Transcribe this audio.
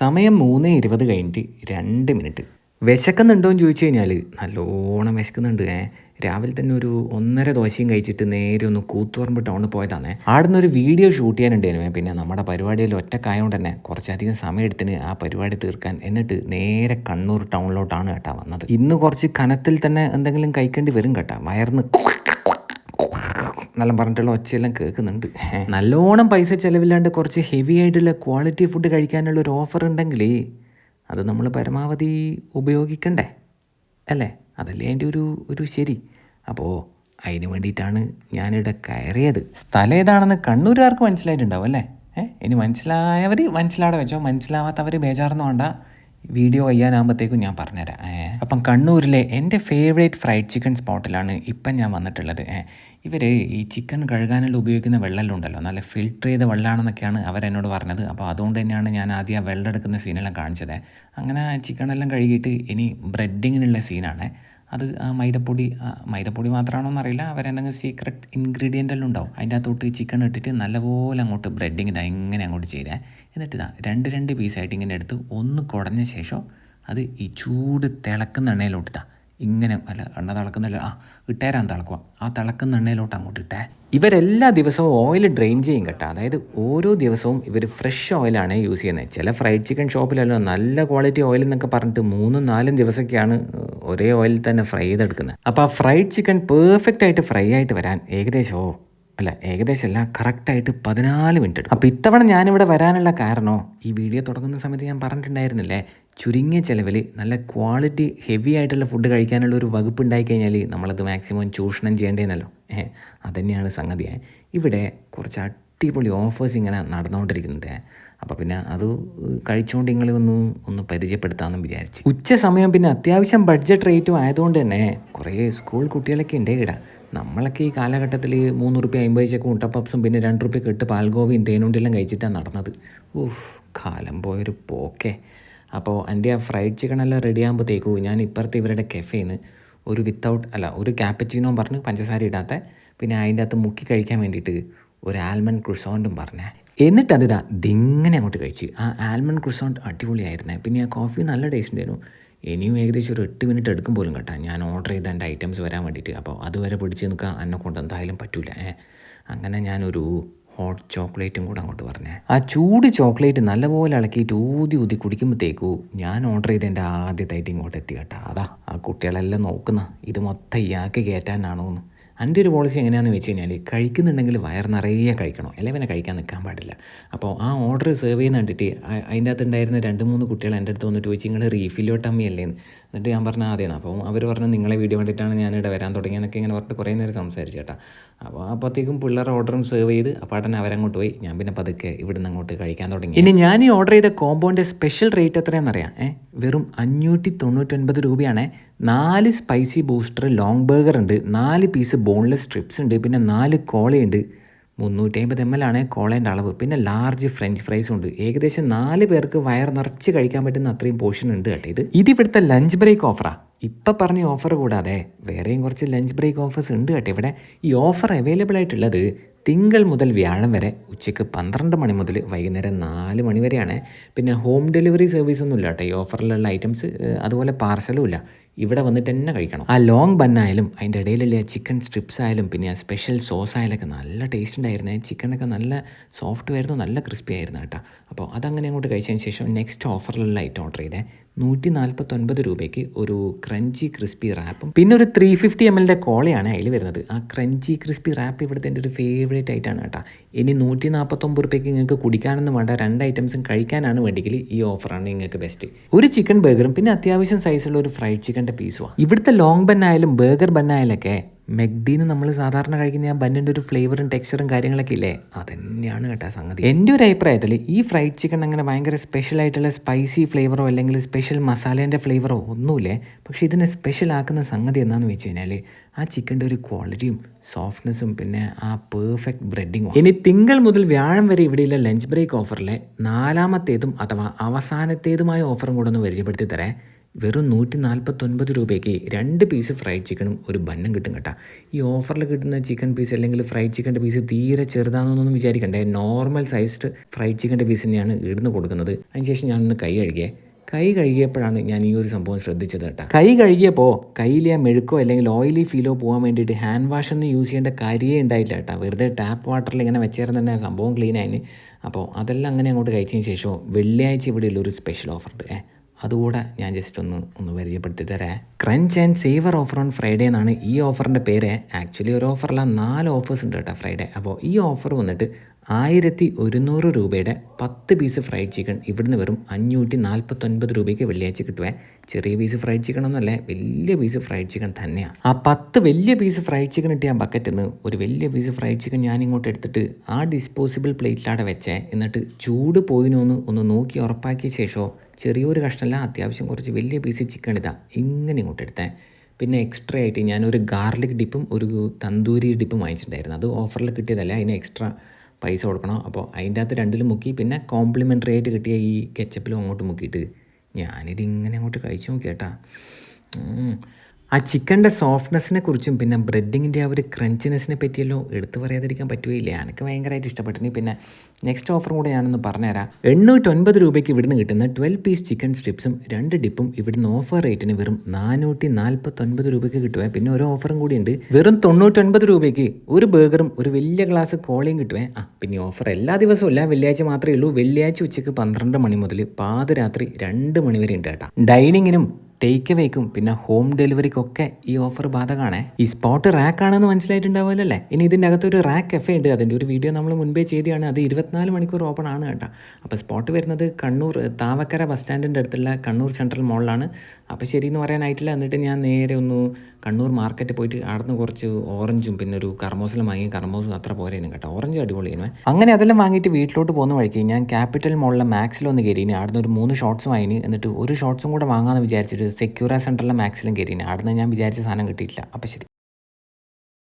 സമയം മൂന്ന് ഇരുപത് കഴിഞ്ഞിട്ട് രണ്ട് മിനിറ്റ്. വിശക്കുന്നുണ്ടോ എന്ന് ചോദിച്ചു കഴിഞ്ഞാൽ നല്ലോണം വിശക്കുന്നുണ്ട്. ഏ രാവിലെ തന്നെ ഒരു ഒന്നര ദോശയും കഴിച്ചിട്ട് നേരെ ഒന്ന് കൂത്തുപറമ്പ് ടൗണിൽ പോയതാണേ. ആടുന്ന് ഒരു വീഡിയോ ഷൂട്ട് ചെയ്യാനുണ്ടായിരുന്നു. പിന്നെ നമ്മുടെ പരിപാടിയിൽ ഒറ്റക്കായതുകൊണ്ട് തന്നെ കുറച്ചധികം സമയം എടുത്തിന് ആ പരിപാടി തീർക്കാൻ എന്നിട്ട് നേരെ കണ്ണൂർ ടൗണിലോട്ടാണ് കേട്ടാ വന്നത്. ഇന്ന് കുറച്ച് കനത്തിൽ തന്നെ എന്തെങ്കിലും കഴിക്കേണ്ടി വരും കേട്ടാ. വയറിന്ന് എന്നെല്ലാം പറഞ്ഞിട്ടുള്ള ഒച്ചയെല്ലാം കേൾക്കുന്നുണ്ട്. നല്ലോണം പൈസ ചിലവില്ലാണ്ട് കുറച്ച് ഹെവി ആയിട്ടുള്ള ക്വാളിറ്റി ഫുഡ് കഴിക്കാനുള്ള ഒരു ഓഫർ ഉണ്ടെങ്കിൽ അത് നമ്മൾ പരമാവധി ഉപയോഗിക്കണ്ടേ? അല്ലേ? അതല്ലേ അതിന്റെ ഒരു ഒരു ശരി. അപ്പോൾ അതിന് വേണ്ടിയിട്ടാണ് ഞാനിവിടെ കയറിയത്. സ്ഥലം ഏതാണെന്ന് കണ്ണൂരുകാർക്ക് മനസ്സിലായിട്ടുണ്ടാവും അല്ലേ? ഏഹ് ഇനി മനസ്സിലായവർ മനസ്സിലാടെ വെച്ചോ മനസ്സിലാവാത്തവർ ബേജാറൊന്നും വേണ്ട വീഡിയോ കഴിയാനാകുമ്പോഴത്തേക്കും ഞാൻ പറഞ്ഞുതരാം. അപ്പം കണ്ണൂരിലെ എന്റെ ഫേവറേറ്റ് ഫ്രൈഡ് ചിക്കൻ സ്പോട്ടിലാണ് ഇപ്പം ഞാൻ വന്നിട്ടുള്ളത്. ഇവർ ഈ ചിക്കൻ കഴുകാനുള്ള ഉപയോഗിക്കുന്ന വെള്ളമെല്ലാം ഉണ്ടല്ലോ നല്ല ഫിൽട്ടർ ചെയ്ത വെള്ളമാണെന്നൊക്കെയാണ് അവരെന്നോട് പറഞ്ഞത്. അപ്പോൾ അതുകൊണ്ട് തന്നെയാണ് ഞാൻ ആദ്യം ആ വെള്ളം എടുക്കുന്ന സീനെല്ലാം കാണിച്ചത്. അങ്ങനെ ചിക്കനെല്ലാം കഴുകിയിട്ട് ഇനി ബ്രെഡിങ്ങിനുള്ള സീനാണ് അത് മൈദപ്പൊടി മൈദപ്പൊടി മാത്രമാണോ എന്നറിയില്ല അവരെന്തെങ്കിലും സീക്രട്ട് ഇൻഗ്രീഡിയന്റ് എല്ലാം ഉണ്ടാവും. അതിന്റെ അകത്തോട്ട് ചിക്കൻ ഇട്ടിട്ട് നല്ലപോലെ അങ്ങോട്ട് ബ്രെഡിങ് ഇതാ ഇങ്ങനെ അങ്ങോട്ട് ചെയ്തേ. എന്നിട്ട് ഇതാ രണ്ട് രണ്ട് പീസായിട്ട് ഇങ്ങനെ എടുത്ത് ഒന്ന് കുടഞ്ഞ ശേഷം അത് ഈ ചൂട് തിളക്കുന്ന എണ്ണയിലോട്ട് ഇതാ. ഇങ്ങനെ അല്ല എണ്ണ തിളക്കുന്നില്ല ആ ഇട്ടേരാൻ തിളക്കുക ആ തിളക്കുന്ന എണ്ണയിലോട്ട് അങ്ങോട്ട് ഇട്ടേ. ഇവരെല്ലാ ദിവസവും ഓയിൽ ഡ്രെയിൻ ചെയ്യും കേട്ടോ. അതായത് ഓരോ ദിവസവും ഇവർ ഫ്രഷ് ഓയിലാണ് യൂസ് ചെയ്യുന്നത് ചില ഫ്രൈഡ് ചിക്കൻ ഷോപ്പിലല്ലോ നല്ല ക്വാളിറ്റി ഓയിൽ എന്നൊക്കെ പറഞ്ഞിട്ട് മൂന്നും നാലും ദിവസമൊക്കെയാണ് ഒരേ ഓയിലിൽ തന്നെ ഫ്രൈ ചെയ്തെടുക്കുന്നത്. അപ്പോൾ ആ ഫ്രൈഡ് ചിക്കൻ പെർഫെക്റ്റ് ആയിട്ട് ഫ്രൈ ആയിട്ട് വരാൻ ഏകദേശമോ അല്ല ഏകദേശം അല്ല കറക്റ്റായിട്ട് പതിനാല് മിനിറ്റ് എടുക്കും. അപ്പോൾ ഇത്തവണ ഞാനിവിടെ വരാനുള്ള കാരണമോ ഈ വീഡിയോ തുടങ്ങുന്ന സമയത്ത് ഞാൻ പറഞ്ഞിട്ടുണ്ടായിരുന്നില്ലേ ചുരുങ്ങിയ ചിലവിൽ നല്ല ക്വാളിറ്റി ഹെവി ആയിട്ടുള്ള ഫുഡ് കഴിക്കാനുള്ള ഒരു വകുപ്പ് ഉണ്ടായി കഴിഞ്ഞാൽ നമ്മളത് മാക്സിമം ചൂഷണം ചെയ്യേണ്ടതെന്നല്ലോ ഏഹ് അതന്നെയാണ് സംഗതി ഇവിടെ കുറച്ച് അടിപൊളി ഓഫേഴ്സ് ഇങ്ങനെ നടന്നുകൊണ്ടിരിക്കുന്നുണ്ട് അപ്പോൾ പിന്നെ അത് കഴിച്ചുകൊണ്ട് നിങ്ങളെ ഒന്ന് ഒന്ന് പരിചയപ്പെടുത്താമെന്ന് വിചാരിച്ചു. ഉച്ച സമയം പിന്നെ അത്യാവശ്യം ബഡ്ജറ്റ് റേറ്റും ആയതുകൊണ്ട് തന്നെ കുറേ സ്കൂൾ കുട്ടികളൊക്കെ ഉണ്ട് ഇവിടെ നമ്മളൊക്കെ ഈ കാലഘട്ടത്തിൽ മൂന്ന് റുപ്യ അമ്പത് ചക്ക മുട്ടപ്പപ്സും പിന്നെ രണ്ട് റുപ്യ കെട്ട് പാൽഗോവയും തേനുണ്ടെല്ലാം കഴിച്ചിട്ടാണ് നടന്നത്. ഊഹ് കാലം പോയൊരു പോക്കെ. അപ്പോൾ എന്റെ ആ ഫ്രൈഡ് ചിക്കൻ എല്ലാം റെഡി ആകുമ്പോഴത്തേക്കും ഞാൻ ഇപ്പുറത്തെ ഇവരുടെ കെഫേന്ന് ഒരു വിത്തൗട്ട് അല്ല ഒരു ക്യാപ്പച്ചിനോ പറഞ്ഞ് പഞ്ചസാര ഇടാത്ത പിന്നെ അതിന്റെ അകത്ത് മുക്കി കഴിക്കാൻ വേണ്ടിയിട്ട് ഒരു ആൽമണ്ട് ക്രുസോണ്ടും പറഞ്ഞേ. എന്നിട്ട് അതിതാ ഇതിങ്ങനെ അങ്ങോട്ട് കഴിച്ച്. ആ ആൽമണ്ട് ക്രിസോണ്ട് അടിപൊളിയായിരുന്നു. പിന്നെ ആ കോഫി നല്ല ടേസ്റ്റ് ഉണ്ടായിരുന്നു. ഇനിയും ഏകദേശം ഒരു എട്ട് മിനിറ്റ് എടുക്കും പോലും കേട്ടോ. ഞാൻ ഓർഡർ ചെയ്ത എന്റെ ഐറ്റംസ് വരാൻ വേണ്ടിയിട്ട്. അപ്പോൾ അതുവരെ പിടിച്ച് നിൽക്കാൻ എന്നെ കൊണ്ട് എന്തായാലും പറ്റൂല. ഏ അങ്ങനെ ഞാനൊരു ഹോട്ട് ചോക്ലേറ്റും കൂടെ അങ്ങോട്ട് പറഞ്ഞേ. ആ ചൂട് ചോക്ലേറ്റ് നല്ലപോലെ ഇളക്കിയിട്ട് ഊതി ഊതി കുടിക്കുമ്പോഴത്തേക്കു ഞാൻ ഓർഡർ ചെയ്ത എന്റെ ആദ്യത്തെ ഐറ്റം ഇങ്ങോട്ട് എത്തി കേട്ടോ. അതാ ആ കുട്ടികളെല്ലാം നോക്കുന്ന ഇത് മൊത്തം ഇയാൾക്ക് കയറ്റാനാണോ എന്ന് എന്റെ ഒരു പോളിസി എങ്ങനെയാണെന്ന് വെച്ച് കഴിഞ്ഞാൽ കഴിക്കുന്നുണ്ടെങ്കിൽ വയർ നിറയെ കഴിക്കണം. അല്ലെങ്കിൽ പിന്നെ കഴിക്കാൻ നിൽക്കാൻ പാടില്ല. അപ്പോൾ ആ ഓർഡർ സെർവ് ചെയ്യുന്ന കണ്ടിട്ട് അതിന്റെ അകത്ത് ഉണ്ടായിരുന്ന രണ്ട് മൂന്ന് കുട്ടികൾ എന്റെ അടുത്ത് വന്നിട്ട് ചോദിച്ചു നിങ്ങൾ റീഫില്ലോട്ട് അല്ലേ എന്ന്. എന്നിട്ട് ഞാൻ പറഞ്ഞാൽ അതേന്ന് അപ്പോൾ അവർ പറഞ്ഞു നിങ്ങളെ വീഡിയോ കണ്ടിട്ടാണ് ഞാനിവിടെ വരാൻ തുടങ്ങിയെന്നൊക്കെ ഇങ്ങനെ പറഞ്ഞിട്ട് കുറേ നേരം സംസാരിച്ചു കേട്ടോ. അപ്പോൾ അപ്പോഴത്തേക്കും പിള്ളേരുടെ ഓർഡറും സെർവ് ചെയ്ത് അപ്പാട്ടനെ അവരങ്ങോട്ട് പോയി. ഞാൻ പിന്നെ പതുക്കെ ഇവിടുന്ന് അങ്ങോട്ട് കഴിക്കാൻ തുടങ്ങി. ഇനി ഞാൻ ഈ ഓർഡർ ചെയ്ത കോമ്പോന്റെ സ്പെഷ്യൽ റേറ്റ് എത്രയാണെന്നറിയാം? ഏഹ് വെറും അഞ്ഞൂറ്റി തൊണ്ണൂറ്റൊൻപത് രൂപയാണ് നാല് സ്പൈസി ബൂസ്റ്റർ ലോങ് ബർഗർ ഉണ്ട് നാല് പീസ് ബോൺലെസ് സ്ട്രിപ്സ് ഉണ്ട് പിന്നെ നാല് കോളയുണ്ട് മുന്നൂറ്റി അമ്പത് എം എൽ ആണ് കോളേന്റെ അളവ്. പിന്നെ ലാർജ് ഫ്രഞ്ച് ഫ്രൈസ് ഉണ്ട്. ഏകദേശം നാല് പേർക്ക് വയർ നിറച്ച് കഴിക്കാൻ പറ്റുന്ന അത്രയും പോർഷൻ ഉണ്ട് കേട്ടോ ഇത്. ഇത് ഇവിടുത്തെ ലഞ്ച് ബ്രേക്ക് ഓഫറാ ഇപ്പം പറഞ്ഞ ഓഫർ കൂടാതെ വേറെയും കുറച്ച് ലഞ്ച് ബ്രേക്ക് ഓഫേഴ്സ് ഉണ്ട് കേട്ടോ ഇവിടെ. ഈ ഓഫർ അവൈലബിൾ ആയിട്ടുള്ളത് തിങ്കൾ മുതൽ വ്യാഴം വരെ ഉച്ചയ്ക്ക് പന്ത്രണ്ട് മണി മുതൽ വൈകുന്നേരം നാല് മണി വരെയാണ്. പിന്നെ ഹോം ഡെലിവറി സർവീസ് ഒന്നും ഇല്ല കേട്ടോ ഈ ഓഫറിലുള്ള ഐറ്റംസ് അതുപോലെ പാർസലും ഇല്ല. ഇവിടെ വന്നിട്ട് തന്നെ കഴിക്കണം. ആ ലോങ് ബന്നായാലും അതിന്റെ ഇടയിലുള്ള ചിക്കൻ സ്ട്രിപ്സ് ആയാലും പിന്നെ ആ സ്പെഷ്യൽ സോസ് ആയാലൊക്കെ നല്ല ടേസ്റ്റ് ഉണ്ടായിരുന്നേ. ചിക്കനൊക്കെ നല്ല സോഫ്റ്റ് ആയിരുന്നു നല്ല ക്രിസ്പി ആയിരുന്നു കേട്ടോ. അപ്പോൾ അതങ്ങനെ അങ്ങോട്ട് കഴിച്ചതിന് ശേഷം നെക്സ്റ്റ് ഓഫറിലുള്ള ഐറ്റം ഓർഡർ ചെയ്തേ. നൂറ്റി നാൽപ്പത്തൊൻപത് രൂപയ്ക്ക് ഒരു ക്രഞ്ചി ക്രിസ്പി റാപ്പും പിന്നെ ഒരു ത്രീ ഫിഫ്റ്റി എം എല്ലിന്റെ കോളയാണ് അതിൽ വരുന്നത്. ആ ക്രഞ്ചി ക്രിസ്പി റാപ്പ് ഇവിടുത്തെ എന്റെ ഒരു ഫേവറേറ്റ് ആയിട്ടാണ് കേട്ടോ. ഇനി നൂറ്റി നാൽപ്പത്തൊമ്പത് രൂപയ്ക്ക് നിങ്ങൾക്ക് കുടിക്കാനൊന്നും വേണ്ട. രണ്ട് ഐറ്റംസും കഴിക്കാനാണ് വേണ്ടെങ്കിൽ ഈ ഓഫറാണ് നിങ്ങൾക്ക് ബെസ്റ്റ് ഒരു ചിക്കൻ ബർഗറും പിന്നെ അത്യാവശ്യം സൈസുള്ള ഒരു ഫ്രൈഡ് ചിക്കന്റെ പീസുമാണ് ഇവിടുത്തെ ലോങ് ബന്നായാലും ബർഗർ ബന്നായാലൊക്കെ മെഗ്ഡീന്ന് നമ്മൾ സാധാരണ കഴിക്കുന്ന ആ ബന്നിന്റെ ഒരു ഫ്ലേവറും ടെക്സ്ചറും കാര്യങ്ങളൊക്കെ ഇല്ലേ? അതന്നെയാണ് കേട്ടോ സംഗതി. എന്റെ ഒരു അഭിപ്രായത്തിൽ ഈ ഫ്രൈഡ് ചിക്കൻ അങ്ങനെ ഭയങ്കര സ്പെഷ്യൽ ആയിട്ടുള്ള സ്പൈസി ഫ്ലേവറോ അല്ലെങ്കിൽ സ്പെഷ്യൽ മസാലേന്റെ ഫ്ലേവറോ ഒന്നുമില്ലേ? പക്ഷേ ഇതിനെ സ്പെഷ്യൽ ആക്കുന്ന സംഗതി എന്താണെന്ന് വെച്ച് കഴിഞ്ഞാൽ ആ ചിക്കന്റെ ഒരു ക്വാളിറ്റിയും സോഫ്റ്റ്നെസ്സും പിന്നെ ആ പെർഫെക്റ്റ് ബ്രെഡിങ്ങും ഇനി തിങ്കൾ മുതൽ വ്യാഴം വരെ ഇവിടെയുള്ള ലഞ്ച് ബ്രേക്ക് ഓഫറിലെ നാലാമത്തേതും അഥവാ അവസാനത്തേതുമായ ഓഫറും കൂടെ ഒന്ന് പരിചയപ്പെടുത്തി തരാം. വെറും നൂറ്റി നാൽപ്പത്തൊൻപത് രൂപയ്ക്ക് രണ്ട് പീസ് ഫ്രൈഡ് ചിക്കനും ഒരു ബന്നും കിട്ടും കേട്ടോ. ഈ ഓഫറിൽ കിട്ടുന്ന ചിക്കൻ പീസ് അല്ലെങ്കിൽ ഫ്രൈഡ് ചിക്കന്റെ പീസ് തീരെ ചെറുതാണെന്നൊന്നും വിചാരിക്കണ്ടേ. നോർമൽ സൈസ്ഡ് ഫ്രൈഡ് ചിക്കന്റെ പീസ് തന്നെയാണ് ഇടുന്ന് കൊടുക്കുന്നത്. അതിനുശേഷം ഞാനൊന്ന് കൈ കഴുകിയേ. കൈ കഴുകിയപ്പോഴാണ് ഞാൻ ഈ ഒരു സംഭവം ശ്രദ്ധിച്ചത് കേട്ടോ. കൈ കഴുകിയപ്പോൾ കയ്യിലെ മെഴുക്കോ അല്ലെങ്കിൽ ഓയിലി ഫീലോ പോകാൻ വേണ്ടിയിട്ട് ഹാൻഡ് വാഷ് ഒന്നും യൂസ് ചെയ്യേണ്ട കാര്യമേ ഉണ്ടായില്ല കേട്ടോ. വെറുതെ ടാപ്പ് വാട്ടറിൽ ഇങ്ങനെ വെച്ചേരം തന്നെ സംഭവം ക്ലീൻ ആയിന്. അപ്പോൾ അതെല്ലാം അങ്ങനെ അങ്ങോട്ട് കഴിച്ചതിന് ശേഷം വെള്ളിയാഴ്ച ഇവിടെയുള്ള ഒരു സ്പെഷ്യൽ ഓഫർ ഉണ്ട്. ഏ അതുകൂടെ ഞാൻ ജസ്റ്റ് ഒന്ന് ഒന്ന് പരിചയപ്പെടുത്തി തരാം. Crunch and saver offer on Friday എന്നാണ് ഈ ഓഫറിന്റെ പേര്. ആക്ച്വലി ഒരു ഓഫറല്ല നാല് ഓഫേഴ്സ് ഉണ്ട് കേട്ടോ ഫ്രൈഡേ അപ്പോൾ ഈ ഓഫർ വന്നിട്ട് ആയിരത്തി ഒരുന്നൂറ് രൂപയുടെ പത്ത് പീസ് ഫ്രൈഡ് ചിക്കൻ ഇവിടുന്ന് വെറും അഞ്ഞൂറ്റി നാൽപ്പത്തൊൻപത് രൂപയ്ക്ക് വെള്ളിയാഴ്ച കിട്ടുവേ. ചെറിയ പീസ് ഫ്രൈഡ് ചിക്കൻ ഒന്നല്ലേ വലിയ പീസ് ഫ്രൈഡ് ചിക്കൻ തന്നെയാണ് ആ പത്ത് വലിയ പീസ് ഫ്രൈഡ് ചിക്കൻ കിട്ടിയ ആ ബക്കറ്റിൽ നിന്ന് ഒരു വലിയ പീസ് ഫ്രൈഡ് ചിക്കൻ ഞാൻ ഇങ്ങോട്ട് എടുത്തിട്ട് ആ ഡിസ്പോസിബിൾ പ്ലേറ്റിലാടെ വെച്ചേ. എന്നിട്ട് ചൂട് പോയിനോന്ന് ഒന്ന് നോക്കി ഉറപ്പാക്കിയ ശേഷം ചെറിയൊരു കഷ്ണമല്ല അത്യാവശ്യം കുറച്ച് വലിയ പീസ് ചിക്കൻ ഇതാ. ഇങ്ങനെ ഇങ്ങോട്ട് എടുത്തേ. പിന്നെ എക്സ്ട്രാ ആയിട്ട് ഞാനൊരു ഗാർലിക് ഡിപ്പും ഒരു തന്തൂരി ഡിപ്പും വാങ്ങിച്ചിട്ടുണ്ടായിരുന്നു. അത് ഓഫറിൽ കിട്ടിയതല്ല അതിന് എക്സ്ട്രാ പൈസ കൊടുക്കണം. അപ്പോൾ അതിന്റെ അകത്ത് രണ്ടിലും മുക്കി. പിന്നെ കോംപ്ലിമെന്ററി ആയിട്ട് കിട്ടിയ ഈ കെച്ചപ്പിലും അങ്ങോട്ട് മുക്കിയിട്ട് ഞാനിത് ഇങ്ങനെ അങ്ങോട്ട് കഴിച്ചു നോക്കി കേട്ടാ. ഉം. ആ ചിക്കന്റെ സോഫ്റ്റ്നെസ്സിനെ കുറിച്ചും പിന്നെ ബ്രെഡിങ്ങിന്റെ ആ ഒരു ക്രഞ്ചിനെസ്സിനെ പറ്റിയല്ലോ എടുത്തു പറയാതിരിക്കാൻ പറ്റുകയില്ല. എനിക്ക് ഭയങ്കരമായിട്ട് ഇഷ്ടപ്പെട്ടിന് പിന്നെ നെക്സ്റ്റ് ഓഫറും കൂടെ ഞാനൊന്ന് പറഞ്ഞുതരാം. എണ്ണൂറ്റൊൻപത് രൂപയ്ക്ക് ഇവിടുന്ന് കിട്ടുന്ന ട്വൽവ് പീസ് ചിക്കൻ സ്ട്രിപ്സും രണ്ട് ഡിപ്പും ഇവിടുന്ന് ഓഫർ റേറ്റിന് വെറും നാനൂറ്റി നാൽപ്പത്തൊൻപത് രൂപയ്ക്ക് കിട്ടുവേ. പിന്നെ ഒരു ഓഫറും കൂടി ഉണ്ട്. വെറും തൊണ്ണൂറ്റൊൻപത് രൂപയ്ക്ക് ഒരു ബർഗറും ഒരു വലിയ ഗ്ലാസ് കോളയും കിട്ടുവേ. ആ പിന്നെ ഓഫർ എല്ലാ ദിവസവും ഇല്ല വെള്ളിയാഴ്ച മാത്രമേ ഉള്ളൂ. വെള്ളിയാഴ്ച ഉച്ചയ്ക്ക് പന്ത്രണ്ട് മണി മുതൽ പാതിരാത്രി രണ്ട് മണി വരെ ഉണ്ട് കേട്ടോ. ഡൈനിങ്ങിനും ടേക്ക് അവേക്കും പിന്നെ ഹോം ഡെലിവറിക്കൊക്കെ ഈ ഓഫർ ബാധകമാണേ ഈ സ്പോട്ട് റാക്ക് ആണെന്ന് മനസ്സിലായിട്ടുണ്ടാവുമല്ലോ ഇനി ഇതിന്റെ അകത്ത് ഒരു റാക്ക് എഫ് ഉണ്ട്. അതിന്റെ ഒരു വീഡിയോ നമ്മൾ മുൻപേ ചെയ്തതാണ്. അത് ഇരുപത്തിനാല് മണിക്കൂർ ഓപ്പൺ ആണ് കേട്ടോ. അപ്പോൾ സ്പോട്ട് വരുന്നത് കണ്ണൂർ താവക്കര ബസ് സ്റ്റാൻഡിന്റെ അടുത്തുള്ള കണ്ണൂർ സെൻട്രൽ മോളിലാണ് അപ്പോൾ ശരിയെന്ന് പറയാനായിട്ടില്ല എന്നിട്ട് ഞാൻ നേരെ ഒന്ന് കണ്ണൂർ മാർക്കറ്റിൽ പോയിട്ട് അവിടുന്ന് കുറച്ച് ഓറഞ്ചും പിന്നെ ഒരു കർമോസിലും വാങ്ങി. കർമോസും അത്ര പോരേനും കേട്ടോ. ഓറഞ്ച് അടിപൊളിയാണ് അങ്ങനെ അതെല്ലാം വാങ്ങിയിട്ട് വീട്ടിലോട്ട് പോകുന്ന വഴിക്ക് ഞാൻ ക്യാപിറ്റൽ മോളിലെ മാക്സിലൊന്ന് കയറിയിന്. അവിടുന്ന് ഒരു മൂന്ന് ഷോർട്സ് വാങ്ങിന്. എന്നിട്ട് ഒരു ഷോർട്സും കൂടെ വാങ്ങാമെന്ന് വിചാരിച്ചിട്ട് സെക്യൂറ സെന്ററിലെ മാക്സിലും കയറിയിന്. അവിടുന്ന് ഞാൻ വിചാരിച്ച സാധനം കിട്ടിയിട്ടില്ല. അപ്പോൾ ശരി.